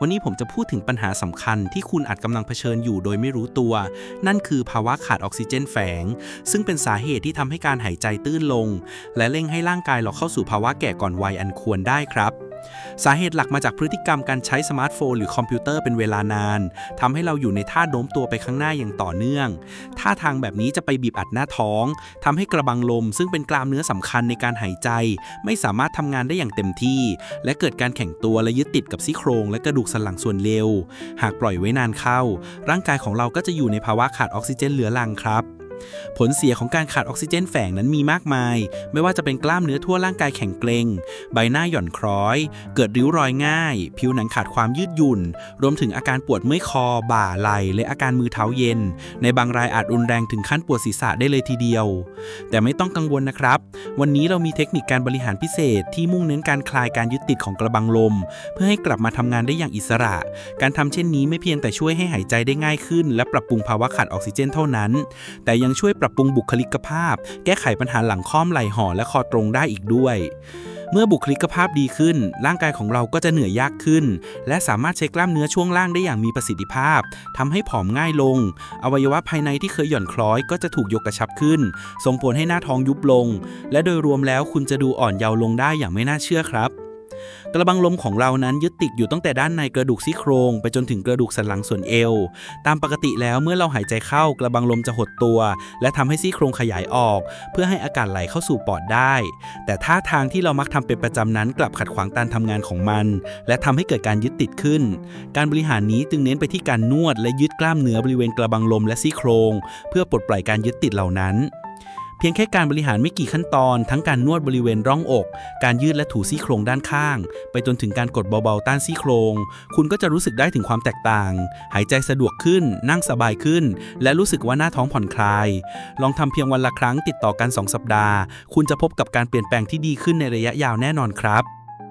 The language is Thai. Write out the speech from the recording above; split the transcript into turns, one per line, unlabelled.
วันนี้ผมจะพูดถึงปัญหาสำคัญที่คุณอาจกำลังเผชิญอยู่โดยไม่รู้ตัว นั่นคือภาวะขาดออกซิเจนแฝง ซึ่งเป็นสาเหตุที่ทำให้การหายใจตื้นลง และเร่งให้ร่างกายเราเข้าสู่ภาวะแก่ก่อนวัยอันควรได้ครับ สาเหตุหลักมาจากพฤติกรรมการใช้สมาร์ทโฟนหรือคอมพิวเตอร์เป็นเวลานานทำให้เราอยู่ในท่าโน้มตัวไปข้างหน้าอย่างต่อเนื่อง ท่าทางแบบนี้จะไปบีบอัดหน้าท้องทำให้กระบังลม ซึ่งเป็นกล้ามเนื้อสำคัญในการหายใจ ไม่สามารถทำงานได้อย่างเต็มที่ และเกิดการแข็งตัวและยึดติดกับซี่โครง และกระดูกสันหลังส่วนเร็ว หากปล่อยไว้นานเข้า ร่างกายของเราก็จะอยู่ในภาวะขาดออกซิเจนเหลือลังครับ ผลเสียของการขาดออกซิเจนแฝงนั้นมีมากมาย ไม่ว่าจะเป็นกล้ามเนื้อทั่วร่างกายแข็งเกร็ง ใบหน้าหย่อนคล้อย เกิดริ้วรอยง่าย ผิวหนังขาดความยืดหยุ่น รวมถึงอาการปวดเมื่อยคอ บ่าไหล่และอาการมือเท้าเย็น ในบางรายอาจรุนแรงถึงขั้นปวดศีรษะได้เลยทีเดียว แต่ไม่ต้องกังวลนะครับ วันนี้เรามีเทคนิคการบริหารพิเศษ ที่มุ่งเน้นการคลายการยึดติดของกระบังลม เพื่อให้กลับมาทำงานได้อย่างอิสระ การทำเช่นนี้ไม่เพียงแต่ช่วยให้หายใจได้ง่ายขึ้น และปรับปรุงภาวะขาดออกซิเจนเท่านั้น แต่ยังังช่วยปรับปรุงบุคลิกภาพ แก้ไขปัญหาหลังค่อมไหล่ห่อและคอตรงได้อีกด้วย เมื่อบุคลิกภาพดีขึ้น ร่างกายของเราก็จะเหนื่อยยากขึ้น และสามารถใช้กล้ามเนื้อช่วงล่างได้อย่างมีประสิทธิภาพทำให้ผอมง่ายลง อวัยวะภายในที่เคยหย่อนคล้อยก็จะถูกยกกระชับขึ้น ส่งผลให้หน้าท้องยุบลง และโดยรวมแล้วคุณจะดูอ่อนเยาว์ลงได้อย่างไม่น่าเชื่อครับ กระบังลมของเรานั้นยึดติดอยู่ตั้งแต่ด้านในกระดูกซี่โครง ไปจนถึงกระดูกสันหลังส่วนเอว ตามปกติแล้วเมื่อเราหายใจเข้ากระบังลมจะหดตัว และทำให้ซี่โครงขยายออก เพื่อให้อากาศไหลเข้าสู่ปอดได้ แต่ท่าทางที่เรามักทำเป็นประจำนั้นกลับขัดขวางการทำงานของมัน และทำให้เกิดการยึดติดขึ้น การบริหารนี้จึงเน้นไปที่การนวดและยึดกล้ามเนื้อบริเวณกระบังลมและซี่โครง เพื่อปลดปล่อยการยึดติดเหล่านั้น พียงแค่การบริหารไม่กี่ขั้นตอน ทั้งการนวดบริเวณร่องอก การยืดและถูซี่โครงด้านข้าง ไปจนถึงการกดเบาๆต้านซี่โครง คุณก็จะรู้สึกได้ถึงความแตกต่าง หายใจสะดวกขึ้น นั่งสบายขึ้น และรู้สึกว่าหน้าท้องผ่อนคลาย ลองทำเพียงวันละครั้งติดต่อกัน 2 สัปดาห์ คุณจะพบกับการเปลี่ยนแปลงที่ดีขึ้นในระยะยาวแน่นอนครับ